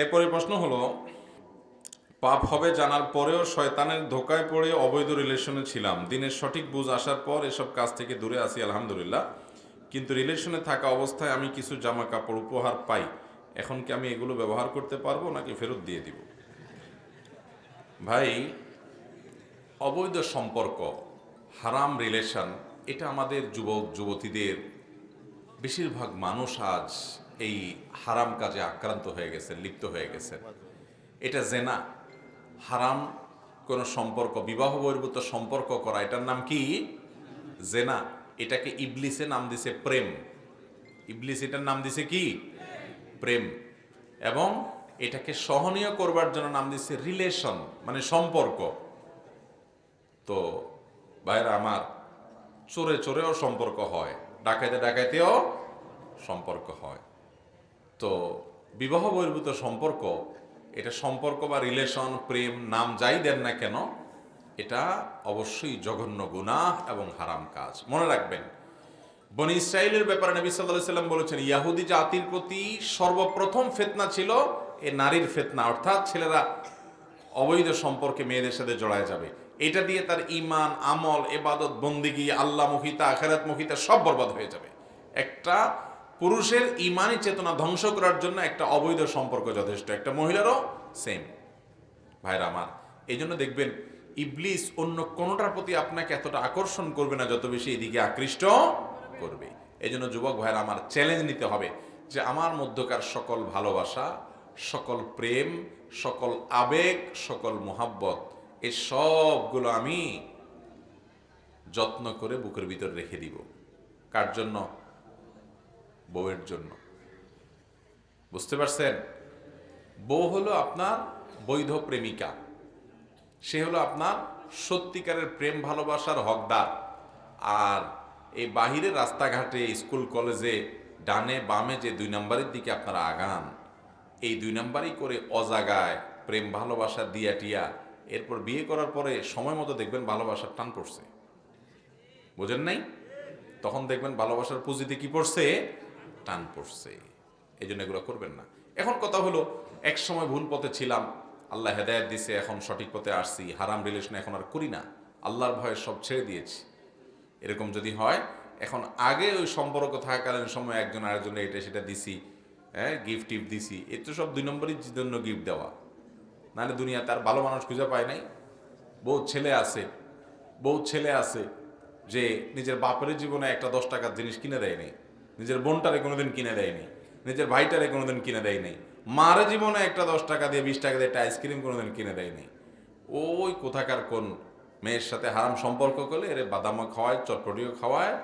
এরপরে প্রশ্ন হলো, পাপ হবে জানার পরেও শয়তানের ধোকায় পড়ে অবৈধ রিলেশনে ছিলাম। দিনের সঠিক বুঝ আসার পর এসব কাজ থেকে দূরে আছি, আলহামদুলিল্লাহ। কিন্তু রিলেশনে থাকা অবস্থায় আমি কিছু জামা কাপড় উপহার পাই। এখন কি আমি এগুলো ব্যবহার করতে পারব নাকি ফেরত দিয়ে দিব? ভাই, অবৈধ সম্পর্ক, হারাম রিলেশন, এটা আমাদের যুবক, যুবতীদের, বেশিরভাগ মানুষ আজ এই হারাম কাজে আক্রান্ত হয়ে গেছে, লিপ্ত হয়ে গেছে। এটা জেনা। হারাম কোনো সম্পর্ক, বিবাহ বহির্ভূত সম্পর্ক করা, এটার নাম কি? জেনা। এটাকে ইবলিসে নাম দিছে প্রেম। ইবলিস এটার নাম দিছে কি? প্রেম। এবং এটাকে সহনীয় করবার জন্য নাম দিছে রিলেশন মানে সম্পর্ক। তো ভাইরা আমার, চোরে চোরেও সম্পর্ক হয়, ডাকাইতে ডাকাইতেও সম্পর্ক হয়। তো বিবাহ বহির্ভূত সম্পর্ক, এটা সম্পর্ক বা রিলেশন প্রেম, নাম যাই দেন না কেন, এটা অবশ্যই জঘন্য গুনাহ এবং হারাম কাজ। মনে রাখবেন, বনি ইসরায়েলের ব্যাপারে নবী সাল্লাহ সাল্লাম বলেছেন, ইয়াহুদি জাতির প্রতি সর্বপ্রথম ফেতনা ছিল এ নারীর ফেতনা, অর্থাৎ ছেলেরা অবৈধ সম্পর্কে মেয়েদের সাথে জড়ায় যাবে। এটা দিয়ে তার ইমান আমল, এবাদত, বন্দিগি, আল্লাহ মুখিতা আখেরাত মুখিতা সব বরবাদ হয়ে যাবে। একটা পুরুষের ইমানি চেতনা ধ্বংস করার জন্য একটা অবৈধ সম্পর্ক যথেষ্ট। একটা মহিলারও সেম ভাইরা আমার এই জন্য দেখবেন ইবলিস অন্য কোনোটার প্রতি আপনাকে এতটা আকর্ষণ করবে না যত বেশি এদিকে আকৃষ্ট করবে। এই জন্য যুবক ভাইরা আমার চ্যালেঞ্জ নিতে হবে যে আমার মধ্যকার সকল ভালোবাসা, সকল প্রেম, সকল আবেগ, সকল মোহাব্বত এই সবগুলো আমি যত্ন করে বুকের ভিতর রেখে দিব। কার জন্য? বউয়ের জন্য। বুঝতে পারছেন? বউ হলো আপনার বৈধ প্রেমিকা। সে হলো আপনার সত্যিকারের প্রেম ভালোবাসার হকদার। আর এই বাহিরে রাস্তাঘাটে, স্কুল, কলেজে, ডানে বামে যে দুই নম্বরের দিকে আপনারা আগান, এই দুই নম্বরই করে অজাগায় প্রেম ভালোবাসা দিয়া টিয়া এরপর বিয়ে করার পরে সময় মতো দেখবেন ভালোবাসার টান পড়ছে। বোঝেন নাই? তখন দেখবেন ভালোবাসার পুঁজিতে কি পড়ছে? টান পড়ছে। এই জন্য এগুলো করবেন না। এখন কথা হলো, এক সময় ভুল পথে ছিলাম, আল্লাহ হেদায়ত দিছে, এখন সঠিক পথে আসছি, হারাম রিলেশন এখন আর করি না। আল্লাহর ভয়ে সব ছেড়ে দিয়েছি। এরকম যদি হয়, এখন আগে ওই সম্পর্ক থাকাকালীন সময় একজন আরেকজনের এটা সেটা দিছি হ্যাঁ গিফট টিফট দিছি, এ তো সব দুই নম্বরই জন্য গিফট দেওয়া। নাহলে দুনিয়া তার ভালো মানুষ খুঁজে পায় নাই। বহু ছেলে আছে বহু ছেলে আছে, যে নিজের বাপের জীবনে একটা দশ টাকার জিনিস কিনে দেয়নি। নিজের বোনটারে কোনোদিন কিনে দেয়নি, নিজের ভাইটারে কোনোদিন কিনে দেয়নি, মার জীবনে একটা দশ টাকা দিয়ে, বিশ টাকা দিয়ে একটা আইসক্রিম কোনোদিন কিনে দেয়নি। ওই কোথাকার কোন মেয়ের সাথে হারাম সম্পর্ক করলে, এর বাদামও খাওয়ায়, চটপটিও খাওয়ায়,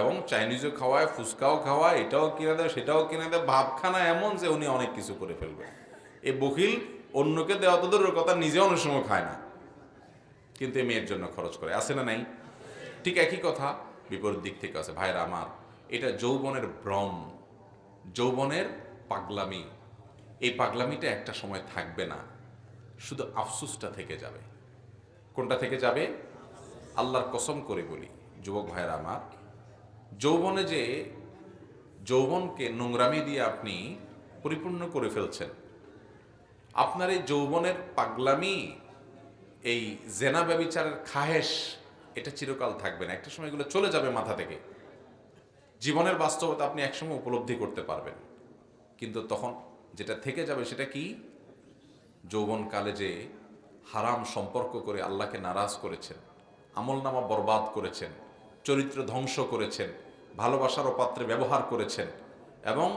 এবং চাইনিজও খাওয়ায়, ফুচকাও খাওয়ায়, এটাও কিনে দেয়, সেটাও কিনে দেয়, ভাবখানা এমন যে উনি অনেক কিছু করে ফেলবে। এই বকিল অন্যকে দেওয়া তো দূরের কথা, নিজে অনেক সময় খায় না। কিন্তু এই মেয়ের জন্য খরচ করে, আছে না নাই? ঠিক একই কথা, বিপরীত দিক থেকে আছে, ভাইরা আমার এটা যৌবনের ভ্রম, যৌবনের পাগলামি। এই পাগলামিটা একটা সময় থাকবে না, শুধু আফসুসটা থেকে যাবে। কোনটা থেকে যাবে? আল্লাহর কসম করে বলি, যুবক ভাইয়েরা আমার, যৌবনে যে যৌবনকে নোংরামি দিয়ে আপনি পরিপূর্ণ করে ফেলছেন, আপনার এই যৌবনের পাগলামি, এই জেনা ব্যবিচারের খাহেশ, এটা চিরকাল থাকবে না। একটা সময় এগুলো চলে যাবে মাথা থেকে। জীবনের বাস্তবতা আপনি একসময় উপলব্ধি করতে পারবেন। কিন্তু তখন যেটা থেকে যাবে সেটা কি? যৌবনকালে যে হারাম সম্পর্ক করে আল্লাহকে নারাজ করেছেন আমলনামা বরবাদ করেছেন, চরিত্র ধ্বংস করেছেন, ভালোবাসার পাত্রে ব্যবহার করেছেন এবং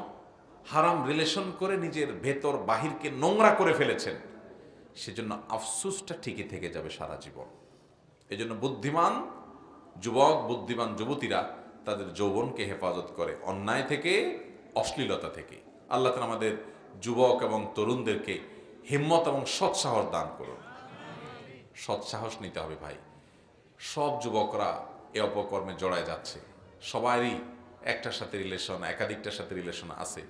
হারাম রিলেশন করে নিজের ভেতর বাহিরকে নোংরা করে ফেলেছেন, সেজন্য আফসুসটা ঠিকই থেকে যাবে সারা জীবন। এজন্য বুদ্ধিমান যুবক, বুদ্ধিমান যুবতীরা তাদের যৌবনকে হেফাজত করে, অন্যায় থেকে, অশ্লীলতা থেকে। আল্লাহ তাআলা আমাদের যুবক এবং তরুণদেরকে হিম্মত এবং সৎসাহস দান করুন। সৎসাহস নিতে হবে ভাই। সব যুবকরা এ অপকর্মে জড়ায় যাচ্ছে। সবারই একটার সাথে রিলেশন একাধিকটার সাথে রিলেশন আছে।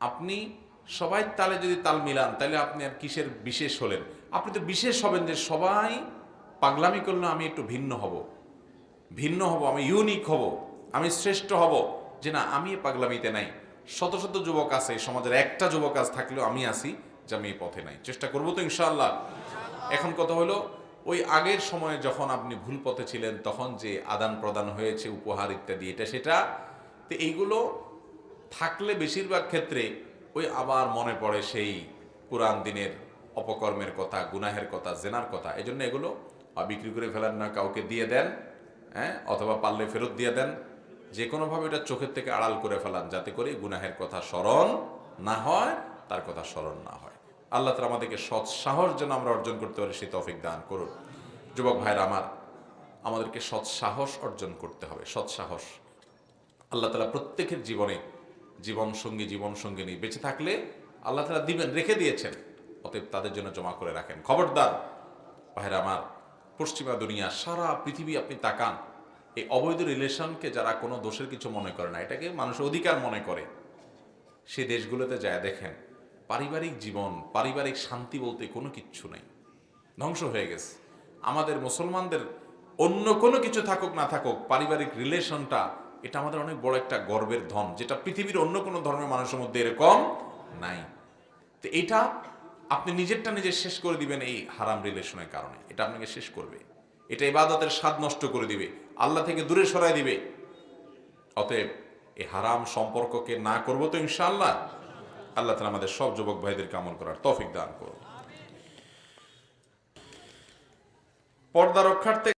আপনি সবাই তালে যদি তাল মিলান, তাহলে আপনি আর কিসের বিশেষ হলেন? আপনি তো বিশেষ হবেন যে সবাই পাগলামি করলে আমি একটু ভিন্ন হব। ভিন্ন হব, আমি ইউনিক হব। আমি শ্রেষ্ঠ হব। যে না, আমি পাগলামিতে নাই। শত শত যুবক আছে, সমাজের একটা যুবক আজ থাকলেও আমি আসি যে আমি এই পথে নাই। চেষ্টা করব তো ইনশাআল্লাহ। এখন কথা হলো, ওই আগের সময়ে যখন আপনি ভুল পথে ছিলেন, তখন যে আদান প্রদান হয়েছে, উপহার ইত্যাদি, এটা সেটা, তো এইগুলো থাকলে বেশিরভাগ ক্ষেত্রে ওই আবার মনে পড়ে সেই পুরান দিনের অপকর্মের কথা, গুনাহের কথা, জেনার কথা। এই জন্য এগুলো বিক্রি করে ফেলেন না, কাউকে দিয়ে দেন হ্যাঁ অথবা পারলে ফেরত দিয়ে দেন। যে কোনোভাবে এটা চোখের থেকে আড়াল করে ফেলান, যাতে করে গুনাহের কথা স্মরণ না হয়, তার কথা স্মরণ না হয়। আল্লাহ তালা আমাদেরকে সৎ সাহস যেন আমরা অর্জন করতে পারি, সেই তফিক দান করুন। যুবক ভাইয়ের আমার, আমাদেরকে সৎ সাহস অর্জন করতে হবে, সৎ সাহস। আল্লাহ তালা প্রত্যেকের জীবনে জীবন সঙ্গী, জীবন সঙ্গিনী বেঁচে থাকলে আল্লাহ তালা দিবেন, রেখে দিয়েছেন, অতএব তাদের জন্য জমা করে রাখেন। খবরদার ভাইরা আমার, পশ্চিমা দুনিয়া, সারা পৃথিবী আপনি তাকান এই অবৈধ রিলেশনকে যারা কোনো দোষের কিছু মনে করে না, এটাকে মানুষ অধিকার মনে করে, সে দেশগুলোতে যায়, দেখেন, পারিবারিক জীবন, পারিবারিক শান্তি বলতে কোনো কিচ্ছু নেই, ধ্বংস হয়ে গেছে। আমাদের মুসলমানদের অন্য কোনো কিছু থাকুক না থাকুক, পারিবারিক রিলেশনটা, এটা আমাদের অনেক বড় একটা গর্বের ধন, যেটা পৃথিবীর অন্য কোনো ধর্মের মানুষের মধ্যে এরকম নাই। তো এটা আপনি নিজেরটা নিজে শেষ করে দিবেন এই হারাম রিলেশনের কারণে, এটা আপনাকে শেষ করবে। এটা ইবাদতের স্বাদ নষ্ট করে দিবে। আল্লাহ থেকে দূরে সরাই দিবে। অতএব এই হারাম সম্পর্ককে না করব তো ইনশাআল্লাহ। আল্লাহ তালা আমাদের সব যুবক ভাইদের আমল করার তফিক দান করুন। পর্দা রক্ষার্থে